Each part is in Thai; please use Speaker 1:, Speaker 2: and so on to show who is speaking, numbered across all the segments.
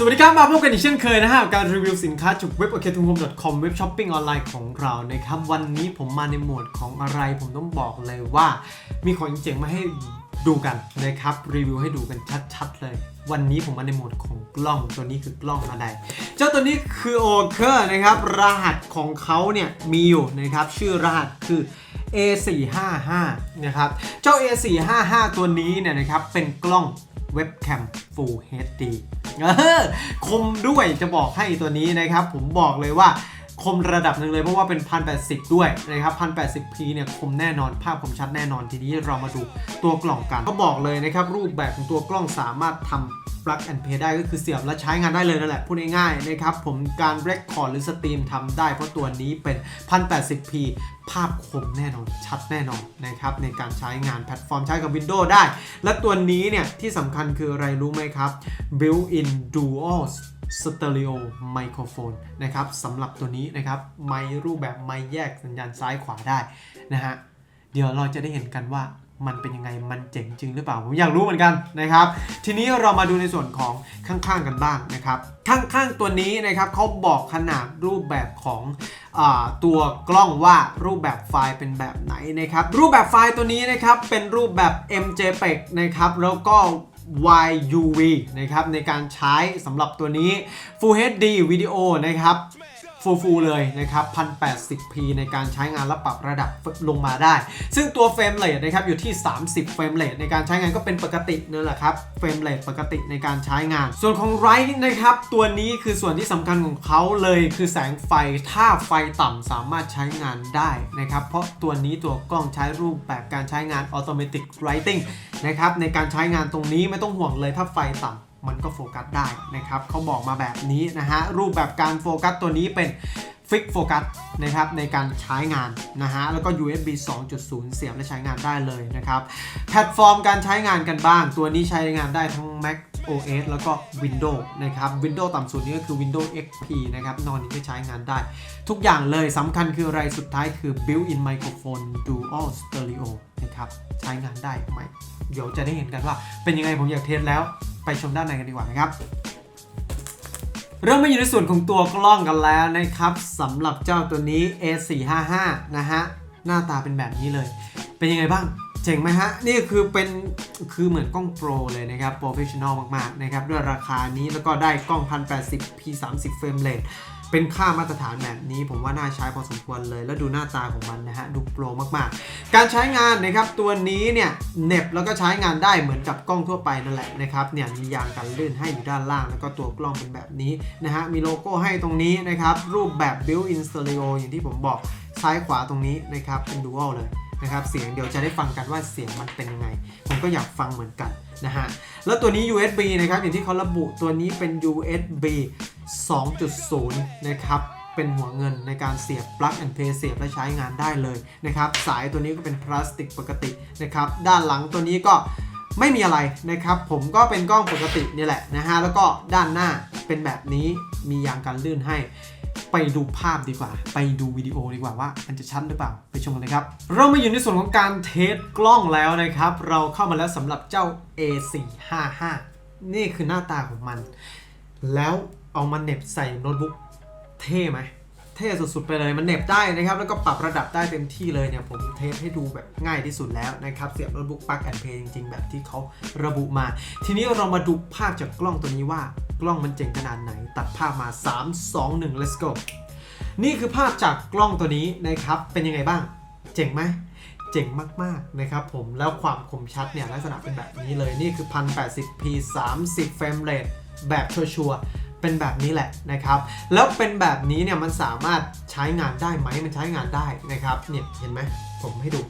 Speaker 1: สวัสดีครับ มาพบกันอีกเช่นเคยนะฮะกับการรีวิวสินค้าจากเว็บ o k t u h o m e c o m เว็บช้อปปิ้งออนไลน์ของเรานะครับ วันนี้ผมมาในโหมดของอะไร ผมต้องบอกเลยว่า มีของเจ๋งมาให้ดูกันนะครับ รีวิวให้ดูกันชัดๆ เลย วันนี้ผมมาในโหมดของกล้องตัวนี้คือกล้องอะไร เจ้าตัวนี้คือโอเคอร์นะครับ รหัสของเขาเนี่ยมีอยู่นะครับ ชื่อรหัสคือ A455 นะครับ เจ้า A455 ตัวนี้เนี่ยนะครับเป็นกล้อง เว็บแคม Full HD เออคมด้วยจะบอกให้ตัวนี้นะครับ ผมบอกเลยว่าคมระดับหนึ่งเลยเพราะว่าเป็น 1080 ด้วยนะครับ 1080p เนี่ยคมแน่นอนภาพคมชัดแน่นอนทีนี้เรามาดูตัวกล่องกัน ก็บอกเลยนะครับ รูปแบบของตัวกล้องสามารถทำ plug and play ได้ก็คือเสียบและใช้งานได้เลยนั่นแหละพูดง่ายๆนะครับผมการ record หรือสตรีมทำได้เพราะตัวนี้เป็น 1080p ภาพคมแน่นอน ชัดแน่นอนนะครับในการใช้งานแพลตฟอร์มใช้กับ Windows ได้ และตัวนี้เนี่ยที่สำคัญคืออะไรรู้ไหมครับ built-in dual stereo microphone นะครับสำหรับตัวนี้นะครับไมค์รูปแบบไมค์แยกสัญญาณซ้ายขวาได้นะฮะเดี๋ยวเราจะได้เห็นกันว่า มันเป็นยังไง มันเจ๋งจริงหรือเปล่า ผมอยากรู้เหมือนกันนะครับ ทีนี้เรามาดูในส่วนของข้างๆกันบ้างนะครับ ข้างๆตัวนี้นะครับเขาบอกขนาดรูปแบบของอตัวกล้องว่ารูปแบบไฟล์เป็นแบบไหนนะครับ รูปแบบไฟล์ตัวนี้นะครับเป็นรูปแบบ MJPEG นะครับแล้วก็ YUV นะครับในการใช้สำหรับตัวนี้ Full HD วิดีโอนะครับ ฟูฟูเลยนะครับ 1080p ในการใช้งานและปรับระดับลงมาได้ ซึ่งตัวเฟรมเรทนะครับอยู่ที่ 30 เฟรมเรทในการใช้งานก็เป็นปกตินั่นแหละครับ เฟรมเรทปกติในการใช้งาน ส่วนของไรท์นะครับ ตัวนี้คือส่วนที่สำคัญของเขาเลยคือแสงไฟ ถ้าไฟต่ำสามารถใช้งานได้นะครับ เพราะตัวนี้ตัวกล้องใช้รูปแบบการใช้งาน automatic lighting นะครับในการใช้งานตรงนี้ไม่ต้องห่วงเลยถ้าไฟต่ำ มันก็โฟกัสได้นะครับเขาบอกมาแบบนี้นะฮะรูปแบบการโฟกัสตัวนี้เป็นฟิกโฟกัสนะครับในการใช้งานนะฮะแล้วก็ USB 2.0 เสียบและใช้งานได้เลยนะครับ แพลตฟอร์มการใช้งานกันบ้าง ตัวนี้ใช้งานได้ทั้ง Mac OS แล้วก็ Windows นะครับ Windows ต่ำสุดนี่ก็คือ Windows XP นะครับ นอนนี้ก็ใช้งานได้ ทุกอย่างเลยสำคัญคืออะไรสุดท้ายคือ built-in microphone dual stereo นะครับใช้งานได้ไหมเดี๋ยวจะได้เห็นกันว่าเป็นยังไงผมอยากเทสแล้วไปชมด้านในกันดีกว่านะครับเริ่มมาอยู่ในส่วนของตัวกล้องกันแล้วนะครับสำหรับเจ้าตัวนี้ A455 นะฮะ หน้าตาเป็นแบบนี้เลย เป็นยังไงบ้าง เจ๋งไหมฮะ นี่คือเป็น คือเหมือนกล้องโปรเลยนะครับโปรเฟชชั่นอลมากๆนะครับด้วยราคานี้แล้วก็ได้กล้อง 1080p 30เฟรมเรทเป็นค่ามาตรฐานแบบนี้ผมว่าน่าใช้พอสมควรเลย แล้วดูหน้าตาของมันนะฮะดูโปรมากๆ การใช้งานนะครับตัวนี้เนี่ยเน็บแล้วก็ใช้งานได้เหมือนกับกล้องทั่วไปนั่นแหละนะครับเนี่ยมียางกันลื่นให้อยู่ด้านล่าง แล้วก็ตัวกล้องเป็นแบบนี้นะฮะมีโลโก้ให้ตรงนี้นะครับรูปแบบ built-in stereo อย่างที่ผมบอกซ้ายขวาตรงนี้นะครับเป็น dual เลย นะครับเสียงเดี๋ยวจะได้ฟังกันว่าเสียงมันเป็นยังไง ผมก็อยากฟังเหมือนกันนะฮะแล้วตัวนี้ USB นะครับอย่างที่เขาระบุตัวนี้เป็น USB 2.0 นะครับเป็นหัวเงินในการเสียบ plug and play เสียบและใช้งานได้เลยนะครับสายตัวนี้ก็เป็นพลาสติกปกตินะครับด้านหลังตัวนี้ก็ไม่มีอะไรนะครับ ผมก็เป็นกล้องปกตินี่แหละนะฮะแล้วก็ด้านหน้าเป็นแบบนี้มียางกันลื่นให้ ไปดูภาพดีกว่า ไปดูวิดีโอดีกว่าว่ามันจะชัดหรือเปล่า ไปชมกันเลยครับ เรามาอยู่ในส่วนของการเทสกล้องแล้วนะครับ เราเข้ามาแล้วสำหรับเจ้า A455 นี่คือหน้าตาของมัน แล้วเอามาเน็บใส่โน้ตบุ๊กเท่ไหม เท่สุดๆไปเลยมันเหน็บได้นะครับ แล้วก็ปรับระดับได้เต็มที่เลยเนี่ย ผมเทสให้ดูแบบง่ายที่สุดแล้วนะครับ เสียบโน้ตบุ๊กปลั๊กแอนเพย์จริงๆ แบบที่เขาระบุมา ทีนี้เรามาดูภาพจากกล้องตัวนี้ว่ากล้องมันเจ๋งขนาดไหน ตัดภาพมา 3 2 1 let's go นี่คือภาพจากกล้องตัวนี้นะครับ เป็นยังไงบ้าง เจ๋งไหมเจ๋งมากๆนะครับผมแล้วความคมชัดเนี่ยลักษณะเป็นแบบนี้เลยนี่คือ 1080p 30เฟรมเรทแบบชัวร์ เป็นแบบนี้แหละนะครับ แล้วเป็นแบบนี้เนี่ยมันสามารถใช้งานได้ไหมมันใช้งานได้นะครับเนี่ยเห็นไหมผมให้ดู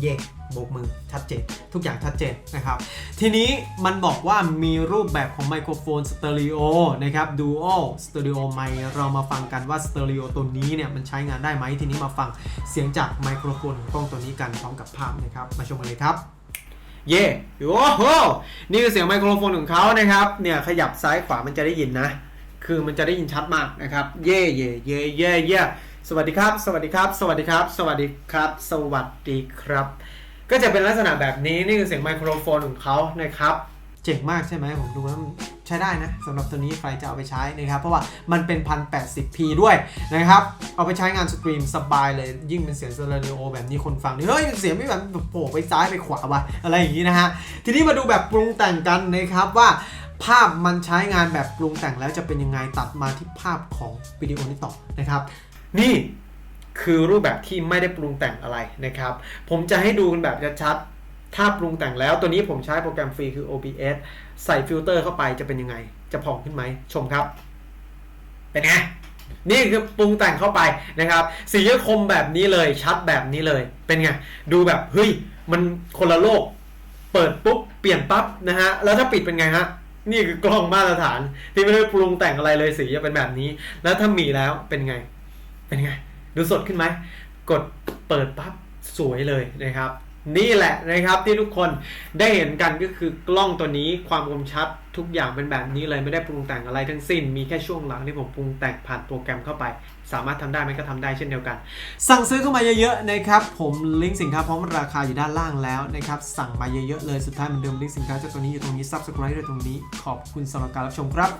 Speaker 1: เย่โบกมือชัดเจนทุกอย่างชัดเจนนะครับ ทีนี้มันบอกว่ามีรูปแบบของไมโครโฟนสเตอริโอนะครับ Dual Stereo Mic เรามาฟังกันว่าสเตอริโอตัวนี้เนี่ยมันใช้งานได้ไหมทีนี้มาฟังเสียงจากไมโครโฟนของกล้องตัวนี้กันพร้อมกับภาพนะครับ มาชมกันเลยครับ เย่โอ้โห นี่คือเสียงไมโครโฟนของเขานะครับ เนี่ยขยับซ้ายขวามันจะได้ยินนะ คือมันจะได้ยินชัดมากนะครับ เย่เย่เย่เย่เย่สวัสดีครับ สวัสดีครับ สวัสดีครับ สวัสดีครับ สวัสดีครับ ก็จะเป็นลักษณะแบบนี้ นี่คือเสียงไมโครโฟนของเขานะครับ เจ๋งมากใช่ไหมผมดูแล้วใช้ได้นะสำหรับตัวนี้ใครจะเอาไปใช้นะครับ เพราะว่ามันเป็น 1080p ด้วยนะครับ เอาไปใช้งานสตรีมสบายเลยยิ่งเป็นเสียงสเตอริโอแบบนี้คนฟังนี่เฮ้ยเสียงไม่แบบโผล่ไปซ้ายไปขวาวะอะไรอย่างนี้นะฮะ ทีนี้มาดูแบบปรุงแต่งกันนะครับว่าภาพมันใช้งานแบบปรุงแต่งแล้วจะเป็นยังไงตัดมาที่ภาพของวิดีโอนี้ต่อนะครับ นี่คือรูปแบบที่ไม่ได้ปรุงแต่งอะไรนะครับ ผมจะให้ดูกันแบบชัดๆ ถ้าปรุงแต่งแล้วตัวนี้ผมใช้โปรแกรมฟรีคือ OBS ใส่ฟิลเตอร์เข้าไปจะเป็นยังไง จะผ่องขึ้นไหม ชมครับ เป็นไง นี่คือปรุงแต่งเข้าไปนะครับ สีจะคมแบบนี้เลย ชัดแบบนี้เลย เป็นไง ดูแบบ เฮ้ย มันคนละโลก เปิดปุ๊บ เปลี่ยนปั๊บนะฮะ แล้วถ้าปิดเป็นไงฮะ นี่คือกล้องมาตรฐาน ที่ไม่ได้ปรุงแต่งอะไรเลย สีจะเป็นแบบนี้ แล้วถ้ามีแล้วเป็นไง เป็นไง ดูสดขึ้นไหม กดเปิดปั๊บ สวยเลยนะครับ นี่แหละนะครับที่ทุกคนได้เห็นกันก็คือกล้องตัวนี้ความคมชัดทุกอย่างเป็นแบบนี้เลยไม่ได้ปรุงแต่งอะไรทั้งสิ้น มีแค่ช่วงหลังที่ผมปรุงแต่งผ่านโปรแกรมเข้าไป สามารถทำได้ไหมก็ทำได้เช่นเดียวกัน สั่งซื้อเข้ามาเยอะๆนะครับผมลิงก์สินค้าพร้อมราคาอยู่ด้านล่างแล้วนะครับสั่งมาเยอะๆเลยสุดท้ายเหมือนเดิมลิงก์สินค้าจากตรงนี้อยู่ตรงนี้ subscribe ด้วยตรงนี้ขอบคุณสำหรับการรับชมครับ